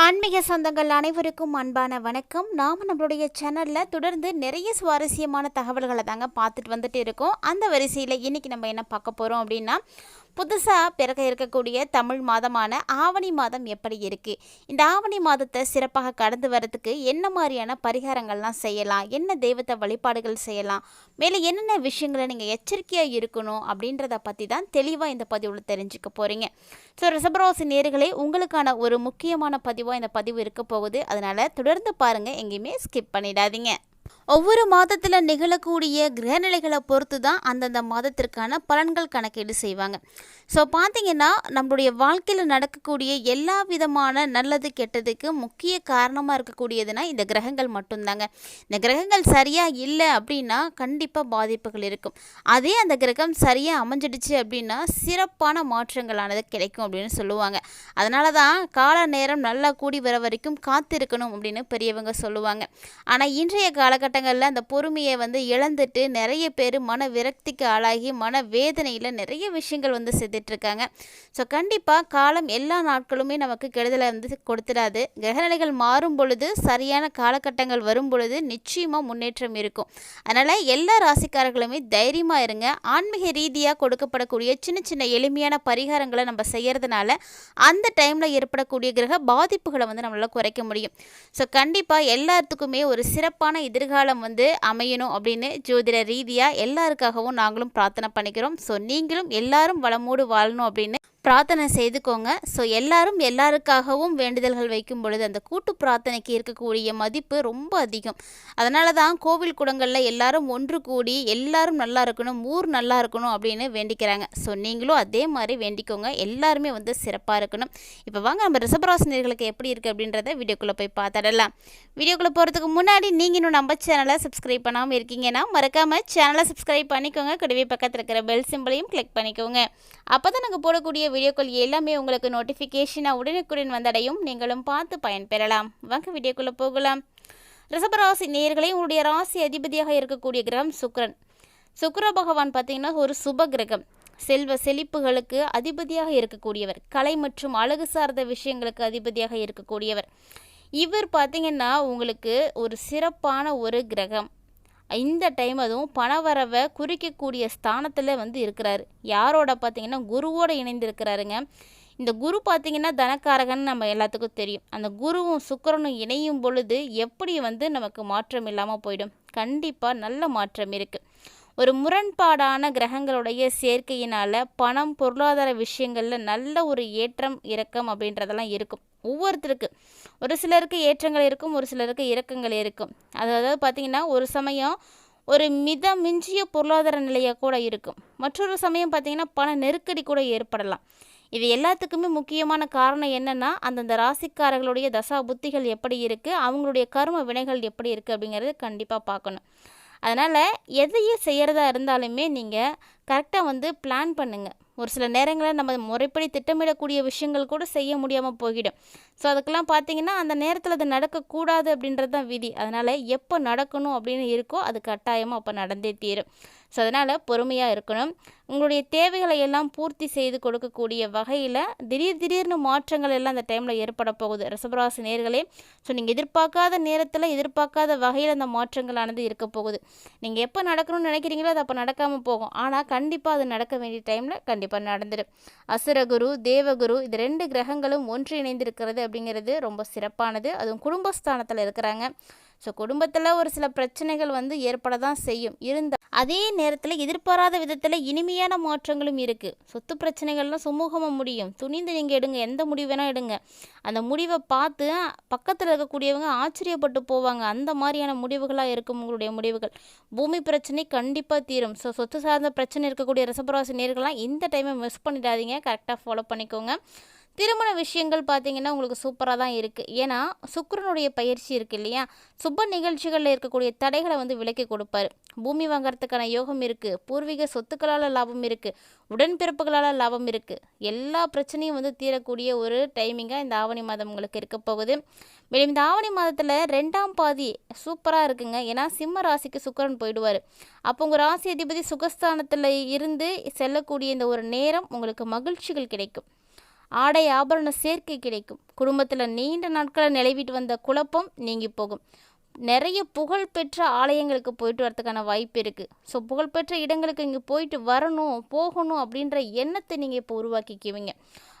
ஆன்மீக சொந்தங்கள் அனைவருக்கும் அன்பான வணக்கம். நாம் நம்மளுடைய சேனலில் தொடர்ந்து நிறைய சுவாரஸ்யமான தகவல்களை தாங்க பார்த்துட்டு வந்துட்டு இருக்கோம். அந்த வரிசையில் இன்றைக்கி நம்ம என்ன பார்க்க போகிறோம் அப்படின்னா புதுசாக பிறக்க இருக்கக்கூடிய தமிழ் மாதமான ஆவணி மாதம் எப்படி இருக்குது இந்த ஆவணி மாதத்தை சிறப்பாக கடந்து வரதுக்கு என்ன மாதிரியான பரிகாரங்கள்லாம் செய்யலாம்? என்ன தெய்வத்தை வழிபாடுகள் செய்யலாம்? மேலே என்னென்ன விஷயங்களை நீங்கள் எச்சரிக்கையாக இருக்கணும் அப்படின்றத பற்றி தான் தெளிவாக இந்த பதிவில் தெரிஞ்சுக்க போகிறீங்க ஸோ ரிசபராசி நேர்களே உங்களுக்கான ஒரு முக்கியமான பதிவாக இந்த பதிவு இருக்க போகுது. அதனால் தொடர்ந்து பாருங்கள் எங்கேயுமே ஸ்கிப் பண்ணிடாதீங்க. ஒவ்வொரு மாதத்தில் நிகழக்கூடிய கிரகநிலைகளை பொறுத்து தான் அந்தந்த மாதத்திற்கான பலன்கள் கணக்கீடு செய்வாங்க. ஸோ பார்த்தீங்கன்னா நம்மளுடைய வாழ்க்கையில் நடக்கக்கூடிய எல்லா விதமான நல்லது கெட்டதுக்கு முக்கிய காரணமாக இருக்கக்கூடியதுன்னா இந்த கிரகங்கள் மட்டும்தாங்க. இந்த கிரகங்கள் சரியாக இல்லை அப்படின்னா கண்டிப்பாக பாதிப்புகள் இருக்கும். அதே அந்த கிரகம் சரியாக அமைஞ்சிடுச்சு அப்படின்னா சிறப்பான மாற்றங்களானது கிடைக்கும் அப்படின்னு சொல்லுவாங்க. அதனால தான் கால நேரம் நல்லா கூடி வர வரைக்கும் காத்திருக்கணும் அப்படின்னு பெரியவங்க சொல்லுவாங்க. ஆனால் இன்றைய காலகட்டங்களில் அந்த பொறுமையை வந்து இழந்துட்டு நிறைய பேர் மன விரக்திக்கு ஆளாகி மன வேதனையில் நிறைய விஷயங்கள் வந்து செஞ்சிட்ருக்காங்க ஸோ கண்டிப்பாக காலம் எல்லா நாட்களுமே நமக்கு கெடுதலை வந்து கொடுத்துடாது. கிரகநிலைகள் மாறும் பொழுது சரியான காலகட்டங்கள் வரும் பொழுது நிச்சயமாக முன்னேற்றம் இருக்கும். அதனால் எல்லா ராசிக்காரர்களுமே தைரியமாக இருங்க. ஆன்மீக ரீதியாக கொடுக்கப்படக்கூடிய சின்ன சின்ன எளிமையான பரிகாரங்களை நம்ம செய்கிறதுனால அந்த டைமில் ஏற்படக்கூடிய கிரக பாதிப்புகளை வந்து நம்மளால் குறைக்க முடியும். ஸோ கண்டிப்பாக எல்லாத்துக்குமே ஒரு சிறப்பான எதிர்கால எதிர்காலம் வந்து அமையணும் அப்படின்னு ஜோதிட ரீதியாக எல்லாருக்காகவும் நாங்களும் பிரார்த்தனை பண்ணிக்கிறோம். ஸோ நீங்களும் எல்லாரும் வளமோடு வாழணும் அப்படின்னு பிரார்த்தனை செய்துக்கோங்க. ஸோ எல்லாரும் எல்லாருக்காகவும் வேண்டுதல்கள் வைக்கும் பொழுது அந்த கூட்டு பிரார்த்தனைக்கு இருக்கக்கூடிய மதிப்பு ரொம்ப அதிகம். அதனால தான் கோவில் குடங்களில் எல்லாரும் ஒன்று கூடி எல்லாரும் நல்லா இருக்கணும் ஊர் நல்லா இருக்கணும் அப்படின்னு வேண்டிக்கிறாங்க. ஸோ நீங்களும் அதே மாதிரி வேண்டிக்கோங்க. எல்லாருமே வந்து சிறப்பாக இருக்கணும். இப்போ வாங்க நம்ம ரிசபராசினியர்களுக்கு எப்படி இருக்குது அப்படின்றத வீடியோக்குள்ளே போய் பார்த்துடலாம். வீடியோக்குள்ளே போகிறதுக்கு முன்னாடி நீங்கள் இன்னும் நம்ம சேனலை சப்ஸ்கிரைப் பண்ணாமல் இருக்கீங்கன்னா மறக்காமல் சேனலை சப்ஸ்கிரைப் பண்ணிக்கோங்க. கூடவே பக்கத்தில் இருக்கிற பெல் சிம்பிளையும் கிளிக் பண்ணிக்கோங்க. அப்போ தான் நாங்கள் போடக்கூடிய வீடியோக்கள் எல்லாமே உங்களுக்கு நோட்டிஃபிகேஷனாக உடனுக்குடன் வந்தடையும். நீங்களும் பார்த்து பயன்பெறலாம். வாங்க வீடியோக்குள்ளே போகலாம். ரிஷபராசி நேர்களை உங்களுடைய ராசி அதிபதியாக இருக்கக்கூடிய கிரகம் சுக்ரன் சுக்கர பகவான் பார்த்தீங்கன்னா ஒரு சுப கிரகம். செல்வ செழிப்புகளுக்கு அதிபதியாக இருக்கக்கூடியவர். கலை மற்றும் அழகு சார்ந்த விஷயங்களுக்கு அதிபதியாக இருக்கக்கூடியவர். இவர் பார்த்தீங்கன்னா உங்களுக்கு ஒரு சிறப்பான ஒரு கிரகம். இந்த டைம் அதுவும் பணவரவை குறிக்கக்கூடிய ஸ்தானத்தில் வந்து இருக்கிறாரு. யாரோட பார்த்தீங்கன்னா குருவோடு இணைந்திருக்கிறாருங்க. இந்த குரு பார்த்திங்கன்னா தனக்காரகன் நம்ம எல்லாத்துக்கும் தெரியும். அந்த குருவும் சுக்கிரனும் இணையும் பொழுது எப்படி வந்து நமக்கு மாற்றம் இல்லாமல் போயிடும்? கண்டிப்பாக நல்ல மாற்றம் இருக்குது ஒரு முரண்பாடான கிரகங்களுடைய சேர்க்கையினால் பணம் பொருளாதார விஷயங்களில் நல்ல ஒரு ஏற்றம் இறக்கம் அப்படின்றதெல்லாம் இருக்கும். ஒவ்வொருத்தருக்கு. ஒரு சிலருக்கு ஏற்றங்கள் இருக்கும் ஒரு சிலருக்கு இறக்கங்கள் இருக்கும். அதாவது பார்த்திங்கன்னா ஒரு சமயம் ஒரு மித மிஞ்சிய பொருளாதார நிலையாக கூட இருக்கும். மற்றொரு சமயம் பார்த்திங்கன்னா பண நெருக்கடி கூட ஏற்படலாம். இது எல்லாத்துக்குமே முக்கியமான காரணம் என்னென்னா அந்தந்த ராசிக்காரர்களுடைய தசா புத்திகள் எப்படி இருக்குது அவங்களுடைய கர்ம வினைகள் எப்படி இருக்குது அப்படிங்கிறது கண்டிப்பாக பார்க்கணும். அதனால் எதையும் செய்கிறதா இருந்தாலுமே நீங்கள் கரெக்டாக வந்து பிளான் பண்ணுங்கள் ஒரு சில நேரங்களில் நம்ம முறைப்படி திட்டமிடக்கூடிய விஷயங்கள் கூட செய்ய முடியாமல் போயிடும் ஸோ அதுக்கெல்லாம் பார்த்தீங்கன்னா அந்த நேரத்தில் அது நடக்கக்கூடாது அப்படின்றது தான் விதி. அதனால் எப்போ நடக்கணும் அப்படின்னு இருக்கோ அது கட்டாயமாக அப்போ நடந்தே தீரும். ஸோ அதனால் பொறுமையாக இருக்கணும். உங்களுடைய தேவைகளை எல்லாம் பூர்த்தி செய்து கொடுக்கக்கூடிய வகையில் திடீர் திடீர்னு மாற்றங்கள் எல்லாம் அந்த டைமில் ஏற்பட போகுது. ரசபராசி நேர்களே ஸோ நீங்கள் எதிர்பார்க்காத நேரத்தில் எதிர்பார்க்காத வகையில் அந்த மாற்றங்களானது இருக்க போகுது. நீங்கள் எப்போ நடக்கணும்னு நினைக்கிறீங்களோ அது அப்போ நடக்காமல் போகும். ஆனால் கண்டிப்பாக அது நடக்க வேண்டிய டைமில் கண்டிப்பாக நடந்துடும் அசுரகுரு தேவகுரு இது ரெண்டு கிரகங்களும் ஒன்று இணைந்திருக்கிறது அப்படிங்கிறது ரொம்ப சிறப்பானது. அதுவும் குடும்பஸ்தானத்தில் இருக்கிறாங்க. ஸோ குடும்பத்தில் ஒரு சில பிரச்சனைகள் வந்து ஏற்பட தான் செய்யும். இருந்த அதே நேரத்தில் எதிர்பாராத விதத்தில் இனிமையான மாற்றங்களும் இருக்குது சொத்து பிரச்சனைகள்லாம் சுமூகமாக முடியும். துணிந்து நீங்கள் எடுங்க எந்த முடிவு வேணால் எடுங்க. அந்த முடிவை பார்த்து பக்கத்தில் இருக்கக்கூடியவங்க ஆச்சரியப்பட்டு போவாங்க. அந்த மாதிரியான முடிவுகளாக இருக்கும் உங்களுடைய முடிவுகள். பூமி பிரச்சனை கண்டிப்பாக தீரும். ஸோ சொத்து சார்ந்த பிரச்சனை இருக்கக்கூடிய ரசபராசி நேர்கள்லாம் இந்த டைமை மிஸ் பண்ணிடாதீங்க. கரெக்டாக ஃபாலோ பண்ணிக்கோங்க. திருமண விஷயங்கள் பார்த்தீங்கன்னா உங்களுக்கு சூப்பராக தான் இருக்குது ஏன்னா சுக்கரனுடைய பயிற்சி இருக்குது இல்லையா? சுப நிகழ்ச்சிகளில் இருக்கக்கூடிய தடைகளை வந்து விலக்கி கொடுப்பாரு. பூமி வாங்கறதுக்கான யோகம் இருக்குது பூர்வீக சொத்துக்களால் லாபம் இருக்குது உடன்பிறப்புகளால் லாபம் இருக்குது எல்லா பிரச்சனையும் வந்து தீரக்கூடிய ஒரு டைமிங்காக இந்த ஆவணி மாதம் உங்களுக்கு இருக்க போகுது. மேலும் இந்த ஆவணி மாதத்தில் ரெண்டாம் பாதி சூப்பராக இருக்குங்க. ஏன்னா சிம்ம ராசிக்கு சுக்கரன் போயிடுவார். அப்போ உங்கள் ராசி அதிபதி சுகஸ்தானத்தில் இருந்து செல்லக்கூடிய இந்த ஒரு நேரம் உங்களுக்கு மகிழ்ச்சிகள் கிடைக்கும். ஆடை ஆபரண சேர்க்கை கிடைக்கும். குடும்பத்தில் நீண்ட நாட்களை நிலவிட்டு வந்த குழப்பம் நீங்கி போகும். நிறைய புகழ்பெற்ற ஆலயங்களுக்கு போயிட்டு வரதுக்கான வாய்ப்பு இருக்குது ஸோ புகழ்பெற்ற இடங்களுக்கு இங்கே போயிட்டு வரணும் போகணும் அப்படின்ற எண்ணத்தை நீங்கள் இப்போ உருவாக்கிக்குவீங்க.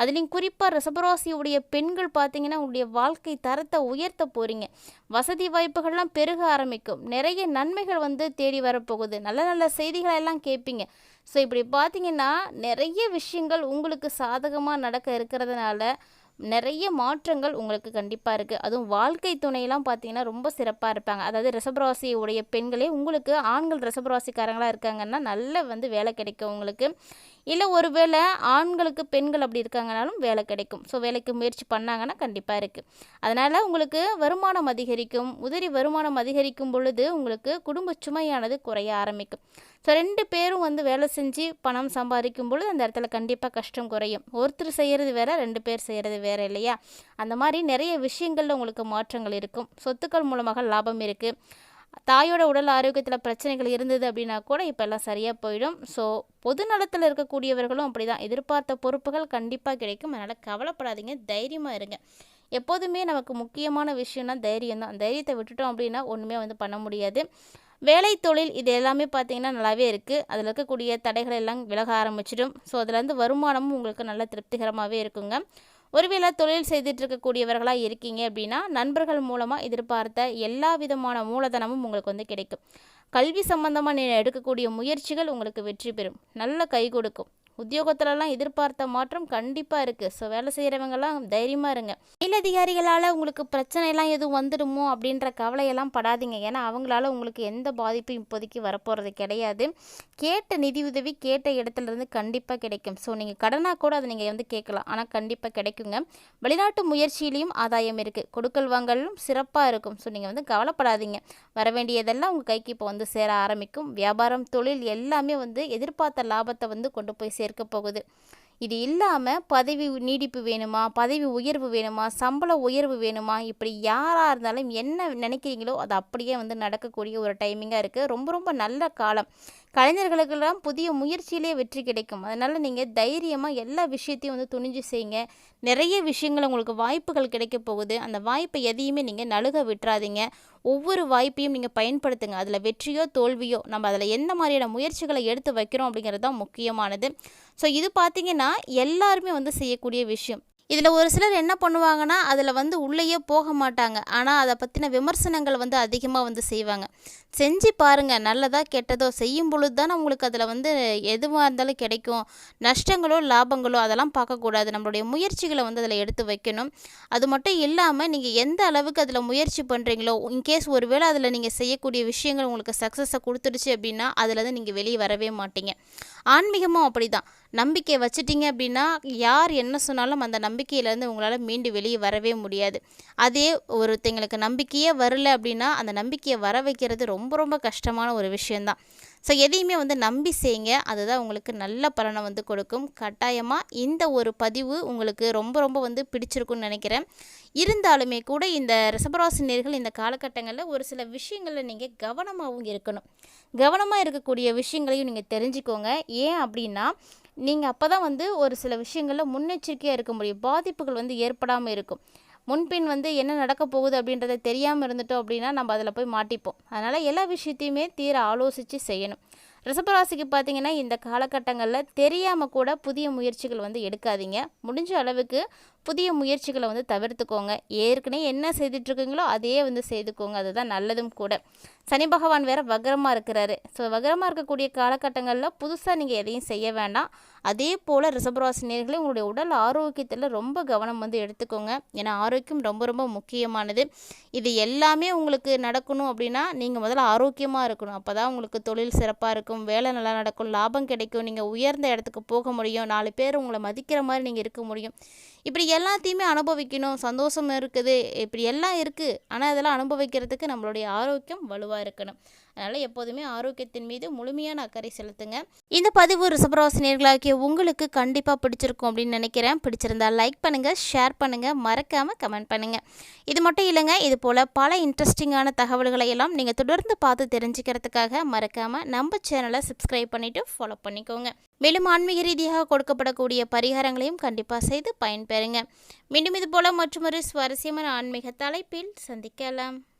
அதுலேயும் குறிப்பாக ரிசபராசியுடைய பெண்கள் பார்த்தீங்கன்னா உங்களுடைய வாழ்க்கை தரத்தை உயர்த்த போகிறீங்க வசதி வாய்ப்புகள்லாம் பெருக ஆரம்பிக்கும். நிறைய நன்மைகள் வந்து தேடி வரப்போகுது. நல்ல நல்ல செய்திகளை எல்லாம் கேட்பீங்க. ஸோ இப்படி பார்த்தீங்கன்னா நிறைய விஷயங்கள் உங்களுக்கு சாதகமாக நடக்க இருக்கிறதுனால நிறைய மாற்றங்கள் உங்களுக்கு கண்டிப்பாக இருக்குது அதுவும் வாழ்க்கை துணையெல்லாம் பார்த்தீங்கன்னா ரொம்ப சிறப்பாக இருப்பாங்க. அதாவது ரிசபராசி உடைய பெண்களே உங்களுக்கு ஆண்கள் ரிசபராசிக்காரங்களாக இருக்காங்கன்னா நல்ல வந்து வேலை கிடைக்கும் உங்களுக்கு. இல்லை ஒருவேளை ஆண்களுக்கு பெண்கள் அப்படி இருக்காங்கனாலும் வேலை கிடைக்கும். ஸோ வேலைக்கு முயற்சி பண்ணாங்கன்னா கண்டிப்பாக இருக்குது அதனால் உங்களுக்கு வருமானம் அதிகரிக்கும். உதிரி வருமானம் அதிகரிக்கும் பொழுது உங்களுக்கு குடும்ப சுமையானது குறைய ஆரம்பிக்கும். ஸோ ரெண்டு பேரும் வந்து வேலை செஞ்சு பணம் சம்பாதிக்கும் பொழுது அந்த இடத்துல கண்டிப்பாக கஷ்டம் குறையும். ஒருத்தர் செய்கிறது வேறு ரெண்டு பேர் செய்கிறது வேற இல்லையா? அந்த மாதிரி நிறைய விஷயங்களில் உங்களுக்கு மாற்றங்கள் இருக்கும். சொத்துக்கள் மூலமாக லாபம் இருக்குது தாயோட உடல் ஆரோக்கியத்தில் பிரச்சனைகள் இருந்தது அப்படின்னா கூட இப்போ எல்லாம் சரியாக போயிடும். ஸோ பொது நலத்தில் இருக்கக்கூடியவர்களும் அப்படி தான் எதிர்பார்த்த பொறுப்புகள் கண்டிப்பாக கிடைக்கும். அதனால் கவலைப்படாதீங்க. தைரியமாக இருங்க. எப்போதுமே நமக்கு முக்கியமான விஷயம்னா தைரியம் தான். தைரியத்தை விட்டுட்டோம் அப்படின்னா ஒன்றுமே வந்து பண்ண முடியாது. வேலை தொழில் இது எல்லாமே பார்த்தீங்கன்னா நல்லாவே இருக்குது அதில் இருக்கக்கூடிய தடைகள் எல்லாம் விலக ஆரம்பிச்சிடும். ஸோ அதுலேருந்து வருமானமும் உங்களுக்கு நல்ல திருப்திகரமாகவே இருக்குங்க. ஒருவேளை தொழில் செய்துட்டு இருக்கக்கூடியவர்களாக இருக்கீங்க அப்படின்னா நண்பர்கள் மூலமாக எதிர்பார்த்த எல்லா விதமான மூலதனமும் உங்களுக்கு வந்து கிடைக்கும். கல்வி சம்பந்தமாக நீங்கள் எடுக்கக்கூடிய முயற்சிகள் உங்களுக்கு வெற்றி பெறும். நல்ல கை கொடுக்கும். உத்தியோகத்துலலாம் எதிர்பார்த்த மாற்றம் கண்டிப்பாக இருக்குது ஸோ வேலை செய்கிறவங்கெல்லாம் தைரியமாக இருங்க. மேலதிகாரிகளால் உங்களுக்கு பிரச்சனைலாம் எதுவும் வந்துடுமோ அப்படின்ற கவலையெல்லாம் படாதீங்க. ஏன்னா அவங்களால உங்களுக்கு எந்த பாதிப்பும் இப்போதைக்கு வரப்போகிறது கிடையாது. கேட்ட நிதி உதவி கேட்ட இடத்துலேருந்து கண்டிப்பாக கிடைக்கும். ஸோ நீங்கள் கடனாக கூட அதை நீங்கள் வந்து கேட்கலாம். ஆனால் கண்டிப்பாக கிடைக்குங்க. வெளிநாட்டு முயற்சியிலையும் ஆதாயம் இருக்குது கொடுக்கல் வாங்கலும் சிறப்பாக இருக்கும். ஸோ நீங்கள் வந்து கவலைப்படாதீங்க. வர வேண்டியதெல்லாம் உங்கள் கைக்கு இப்போ வந்து சேர ஆரம்பிக்கும். வியாபாரம் தொழில் எல்லாமே வந்து எதிர்பார்த்த லாபத்தை வந்து கொண்டு போய் சேர் இருக்க போகுது. இது இல்லாமல் பதவி நீடிப்பு வேணுமா? பதவி உயர்வு வேணுமா? சம்பள உயர்வு வேணுமா? இப்படி யாராக இருந்தாலும் என்ன நினைக்கிறீங்களோ அது அப்படியே வந்து நடக்கக்கூடிய ஒரு டைமிங்காக இருக்குது ரொம்ப ரொம்ப நல்ல காலம். கலைஞர்களுக்கெல்லாம் புதிய முயற்சியிலே வெற்றி கிடைக்கும். அதனால் நீங்கள் தைரியமாக எல்லா விஷயத்தையும் வந்து துணிஞ்சு செய்யுங்க. நிறைய விஷயங்கள் உங்களுக்கு வாய்ப்புகள் கிடைக்க போகுது. அந்த வாய்ப்பை எதையுமே நீங்கள் நழுக விட்டுறாதீங்க. ஒவ்வொரு வாய்ப்பையும் நீங்கள் பயன்படுத்துங்க. அதில் வெற்றியோ தோல்வியோ நம்ம அதில் எந்த மாதிரியான முயற்சிகளை எடுத்து வைக்கிறோம் அப்படிங்கிறது தான் முக்கியமானது. ஸோ இது பார்த்திங்கன்னா எல்லாருமே வந்து செய்யக்கூடிய விஷயம். இதில் ஒரு சிலர் என்ன பண்ணுவாங்கன்னா அதில் வந்து உள்ளேயே போக மாட்டாங்க. ஆனால் அதை பற்றின விமர்சனங்கள் வந்து அதிகமாக வந்து செய்வாங்க. செஞ்சு பாருங்கள் நல்லதாக கெட்டதோ செய்யும் பொழுது தான் உங்களுக்கு அதில் வந்து எதுவாக இருந்தாலும் கிடைக்கும். நஷ்டங்களோ லாபங்களோ அதெல்லாம் பார்க்கக்கூடாது. நம்மளுடைய முயற்சிகளை வந்து அதில் எடுத்து வைக்கணும். அது மட்டும் இல்லாமல் நீங்கள் எந்த அளவுக்கு அதில் முயற்சி பண்ணுறீங்களோ இன்கேஸ் ஒரு வேளை அதில் நீங்கள் செய்யக்கூடிய விஷயங்கள் உங்களுக்கு சக்ஸஸை கொடுத்துருச்சு அப்படின்னா அதில் தான் நீங்கள் வெளியே வரவே மாட்டீங்க. ஆன்மீகமும் அப்படி தான் நம்பிக்கை வச்சுட்டிங்க அப்படின்னா யார் என்ன சொன்னாலும் அந்த நம்பிக்கையிலேருந்து உங்களால் மீண்டு வெளியே வரவே முடியாது. அதே ஒருத்தங்களுக்கு நம்பிக்கையே வரல அப்படின்னா அந்த நம்பிக்கையை வர வைக்கிறது ரொம்ப ரொம்ப கஷ்டமான ஒரு விஷயந்தான் ஸோ எதையுமே வந்து நம்பி செய்யுங்க. அதுதான் உங்களுக்கு நல்ல பலனை வந்து கொடுக்கும். கட்டாயமாக இந்த ஒரு பதிவு உங்களுக்கு ரொம்ப ரொம்ப வந்து பிடிச்சிருக்குன்னு நினைக்கிறேன். இருந்தாலுமே கூட இந்த ரிசபராசினியர்கள் இந்த காலகட்டங்களில் ஒரு சில விஷயங்களில் நீங்கள் கவனமாகவும் இருக்கணும். கவனமாக இருக்கக்கூடிய விஷயங்களையும் நீங்கள் தெரிஞ்சுக்கோங்க. ஏன் அப்படின்னா நீங்கள் அப்போ தான் வந்து ஒரு சில விஷயங்களில் முன்னெச்சரிக்கையாக இருக்க முடியும். பாதிப்புகள் வந்து ஏற்படாமல் இருக்கும். முன்பின் வந்து என்ன நடக்க போகுது அப்படின்றத தெரியாமல் இருந்துட்டோம் அப்படின்னா நம்ம அதில் போய் மாட்டிப்போம். அதனால் எல்லா விஷயத்தையுமே தீர ஆலோசித்து செய்யணும். ரிசபராசிக்கு பார்த்தீங்கன்னா இந்த காலகட்டங்களில் தெரியாமல் கூட புதிய முயற்சிகள் வந்து எடுக்காதீங்க. முடிஞ்ச அளவுக்கு புதிய முயற்சிகளை வந்து தவிர்த்துக்கோங்க. ஏற்கனவே என்ன செய்துட்ருக்கீங்களோ அதையே வந்து செய்துக்கோங்க. அதுதான் நல்லதும் கூட. சனி பகவான் வேறு வக்ரமாக இருக்கிறாரு. ஸோ வகரமாக இருக்கக்கூடிய காலகட்டங்களில் புதுசாக நீங்கள் எதையும் செய்ய வேண்டாம். அதே போல் ரிஷபராசினியர்களே உங்களுடைய உடல் ஆரோக்கியத்தில் ரொம்ப கவனம் வந்து எடுத்துக்கோங்க. ஏன்னா ஆரோக்கியம் ரொம்ப ரொம்ப முக்கியமானது. இது எல்லாமே உங்களுக்கு நடக்கணும் அப்படின்னா நீங்கள் முதல்ல ஆரோக்கியமாக இருக்கணும். அப்போ தான் உங்களுக்கு தொழில் சிறப்பாக இருக்கும். வேலை நல்லா நடக்கும். லாபம் கிடைக்கும். நீங்கள் உயர்ந்த இடத்துக்கு போக முடியும். நாலு பேர் உங்களை மதிக்கிற மாதிரி நீங்கள் இருக்க முடியும். இப்படி எல்லாத்தையுமே அனுபவிக்கணும். சந்தோஷம் இருக்குது. இப்படி எல்லாம் இருக்குது ஆனால் இதெல்லாம் அனுபவிக்கிறதுக்கு நம்மளுடைய ஆரோக்கியம் வலுவாக இருக்கணும். அதனால் எப்போதுமே ஆரோக்கியத்தின் மீது முழுமையான அக்கறை செலுத்துங்க. இந்த பதிவு ரிசபராசினியர்களாகிய உங்களுக்கு கண்டிப்பாக பிடிச்சிருக்கும் அப்படின்னு நினைக்கிறேன். பிடிச்சிருந்தா லைக் பண்ணுங்கள் ஷேர் பண்ணுங்கள் மறக்காமல் கமெண்ட் பண்ணுங்கள் இது மட்டும் இல்லைங்க இது போல் பல இன்ட்ரெஸ்டிங்கான தகவல்களை எல்லாம் நீங்கள் தொடர்ந்து பார்த்து தெரிஞ்சுக்கிறதுக்காக மறக்காமல் நம்ம சேனலை சப்ஸ்கிரைப் பண்ணிவிட்டு ஃபாலோ பண்ணிக்கோங்க. மேலும் ஆன்மீக ரீதியாக கொடுக்கப்படக்கூடிய பரிகாரங்களையும் கண்டிப்பாக செய்து பயன்பெறுங்க. மீண்டும் இது போல் மற்றொரு சுவாரஸ்யமான ஆன்மீக தலைப்பில் சந்திக்கலாம்.